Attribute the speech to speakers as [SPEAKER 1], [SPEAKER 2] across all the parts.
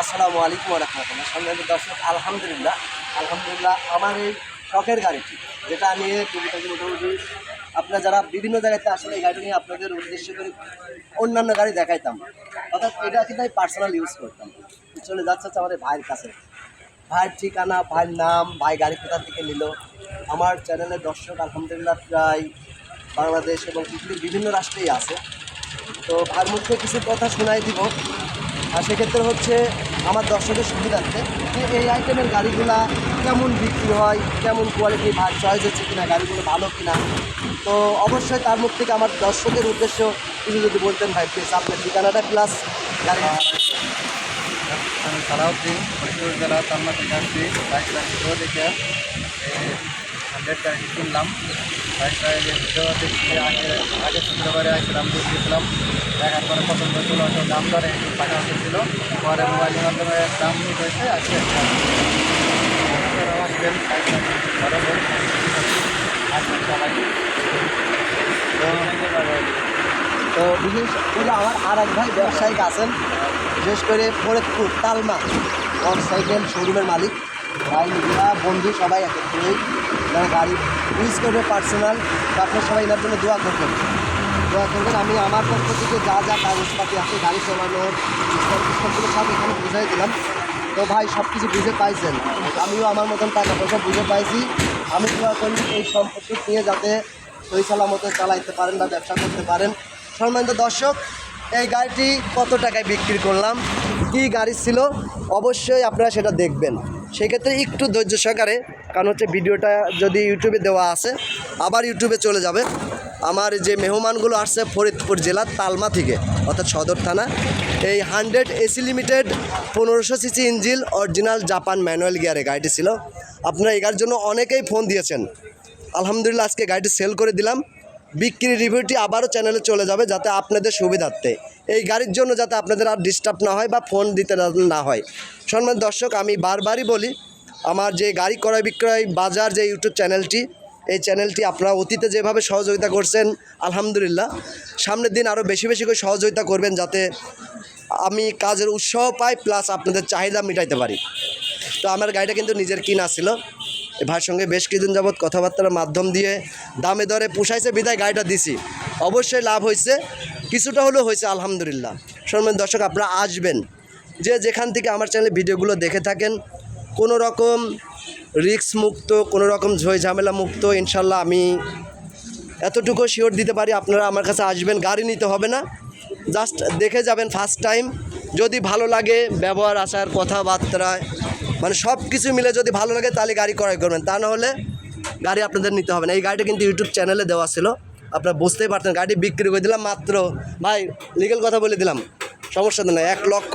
[SPEAKER 1] আসসালামু আলাইকুম রহমতুল্লাহ। সম্মানিত দর্শক, আলহামদুলিল্লাহ। আলহামদুলিল্লাহ, আমার এই শখের গাড়িটি, যেটা আমি টুকিটাকি মোটামুটি আপনারা যারা বিভিন্ন জায়গাতে আসলে এই গাড়িটা নিয়ে আপনাদের উদ্দেশ্য করে অন্যান্য গাড়ি দেখাইতাম। অর্থাৎ এটা কিন্তু আমি পার্সোনাল ইউজ করতাম। চলে যাচ্ছে হচ্ছে আমাদের ভাইয়ের কাছে। ভাইয়ের ঠিকানা, ভাইয়ের নাম, ভাই গাড়ি কোথা থেকে নিল? আমার চ্যানেলের দর্শক, আলহামদুলিল্লাহ, প্রায় বাংলাদেশ এবং পৃথিবীর বিভিন্ন রাষ্ট্রেই আছে। তো ভাইয়ের মুখে কিছু কথা শোনাই দিব। আর সেক্ষেত্রে হচ্ছে আমার দর্শকের সুবিধার্থে যে এই আইটেমের গাড়িগুলা কেমন বিক্রি হয়, কেমন কোয়ালিটি ভাই চয়েস হচ্ছে কিনা, গাড়িগুলো ভালো কিনা। তো অবশ্যই তার মুখ থেকে আমার দর্শকের উদ্দেশ্য কিছু যদি বলতেন ভাই প্লিজ আপনার ঠিকানাটা প্লাস গাড়ি
[SPEAKER 2] আমি সালাউদ্দিন জেলা ভিডিও দেখে হান্ড্রেড গাড়ি কিনলাম। আগে আগে শুক্রবারে আসছিলাম দেখছিলাম। দেখার পরে পছন্দ ছিল তো দাম দরে একটু টাকা পরে মোবাইলের মাধ্যমে দাম হয়েছে আজকে
[SPEAKER 1] তো বিশেষ করে আমার আর এক ভাই ব্যবসায়িক আছেন, বিশেষ করে ফরিদপুর, তালমা। মোটর সাইকেল শোরুমের মালিক। ভাই, বন্ধু সবাই একত্রেই যারা গাড়ি ইউজ করবে পার্সোনাল তো আপনার সবাই এনার জন্য দোয়া করবেন। দোয়া করবেন, আমি আমার পক্ষ থেকে যা যা কাগজপাতি আছে, গাড়ি চালানোর সবগুলো সব এখানে বুঝাই দিলাম। তো ভাই সব কিছু বুঝে পাইছেন। আমিও আমার মতন টাকা পয়সা বুঝে পাইছি। আমি দোয়া করি এই সম্পত্তি নিয়ে যাতে সই সালামতে চালাইতে পারেন বা ব্যবসা করতে পারেন। সম্মানিত দর্শক, এই গাড়িটি কত টাকায় বিক্রি করলাম? কি গাড়ি ছিল? অবশ্যই আপনারা সেটা দেখবেন। সেক্ষেত্রে একটু ধৈর্য সহকারে কারণ হচ্ছে ভিডিওটা যদি ইউটিউবে দেওয়া আছে, আবার ইউটিউবে চলে যাবে। আমার যে মেহমানগুলো আসছে ফরিদপুর জেলার তালমা থেকে, অর্থাৎ সদর থানা, এই হান্ড্রেড এসি লিমিটেড পনেরোশো CC engine original Japan manual গিয়ারে গাড়িটি ছিল। আপনারা এগার জন্য অনেকেই ফোন দিয়েছেন। আলহামদুলিল্লাহ আজকে গাড়িটি সেল করে দিলাম। বিক্রির রিভিউটি আবারও চ্যানেলে চলে যাবে যাতে আপনাদের সুবিধার্থে। এই গাড়ির জন্য যাতে আপনাদের আর ডিস্টার্ব না হয় বা ফোন দিতে না হয়। সম্মান দর্শক, আমি বারবারই বলি আমার যে গাড়ি ক্রয় বিক্রয় বাজার যে ইউটিউব চ্যানেলটি, এই চ্যানেলটি আপনারা অতীতে যেভাবে সহযোগিতা করছেন, আলহামদুলিল্লাহ। সামনের দিন আরও বেশি বেশি করে সহযোগিতা করবেন যাতে আমি কাজের উৎসাহ পাই প্লাস আপনাদের চাহিদা মেটাইতে পারি। তো আমার গাড়িটা কিন্তু নিজের কিনা ছিল। ভাইয়ের সঙ্গে বেশ কিছুদিন যাবৎ কথাবার্তার মাধ্যম দিয়ে দামে দরে পুষাইছে, বিদায় গাড়িটা দিছি। অবশ্যই লাভ হয়েছে, কিছুটা হলেও হয়েছে, আলহামদুলিল্লাহ। সম্মান দর্শক, আপনারা আসবেন। যে যেখান থেকে আমার চ্যানেলে ভিডিওগুলো দেখে থাকেন কোনো রকম রিস্ক মুক্ত কোনো রকম ঝই ঝামেলা মুক্ত, ইনশাল্লাহ আমি এতটুকু শিওর দিতে পারি। আপনারা আমার কাছে আসবেন, গাড়ি নিতে হবে না। জাস্ট দেখে যাবেন ফার্স্ট টাইম যদি ভালো লাগে ব্যবহার আসার কথাবার্তায় মানে সব কিছু মিলে যদি ভালো লাগে তাহলে গাড়ি ক্রয় করবেন। তা না হলে গাড়ি আপনাদের নিতে হবে না। এই গাড়িটা কিন্তু ইউটিউব চ্যানেলে দেওয়া ছিল। আপনারা বুঝতেই পারতেন, গাড়ি বিক্রি করে দিলাম মাত্র, ভাই লিগেল কথা বলে দিলাম। সমস্যা তো নয় এক লক্ষ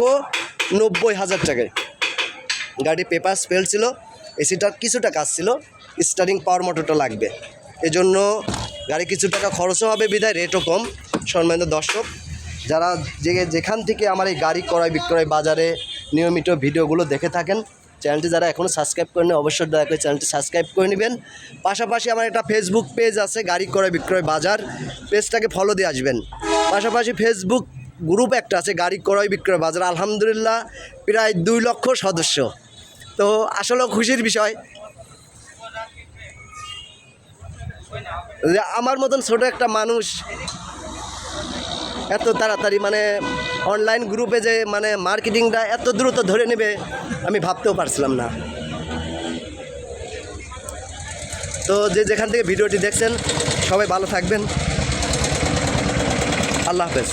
[SPEAKER 1] নব্বই হাজার টাকায়। গাড়ি পেপার স্পেল ছিল, এসিটার কিছুটা কাজ ছিল স্টারিং পাওয়ার মোটরটা লাগবে। এজন্য গাড়ি কিছু টাকা খরচও হবে, বিধায় রেটও কম, সম্মানিত দর্শক। যারা যে যেখান থেকে আমার এই গাড়ি ক্রয় বিক্রয় বাজারে নিয়মিত ভিডিওগুলো দেখে থাকেন, চ্যানেলটি যারা এখনও সাবস্ক্রাইব করেনি অবশ্যই দয়া করে চ্যানেলটি সাবস্ক্রাইব করে নেবেন। পাশাপাশি আমার একটা ফেসবুক পেজ আছে, গাড়ি ক্রয় বিক্রয় বাজার। পেজটাকে ফলো দিয়ে আসবেন। পাশাপাশি ফেসবুক গ্রুপ একটা আছে, গাড়ি ক্রয় বিক্রয় বাজার। আলহামদুলিল্লাহ, প্রায় দুই লক্ষ সদস্য। তো আসলে খুশির বিষয়। যে আমার মতন ছোট একটা মানুষ এত তাড়াতাড়ি মানে অনলাইন গ্রুপে যে মানে মার্কেটিংটা এত দ্রুত ধরে নেবে, আমি ভাবতেও পারছিলাম না। তো যে যেখান থেকে ভিডিওটি দেখছেন, সবাই ভালো থাকবেন। আল্লাহ হাফেজ।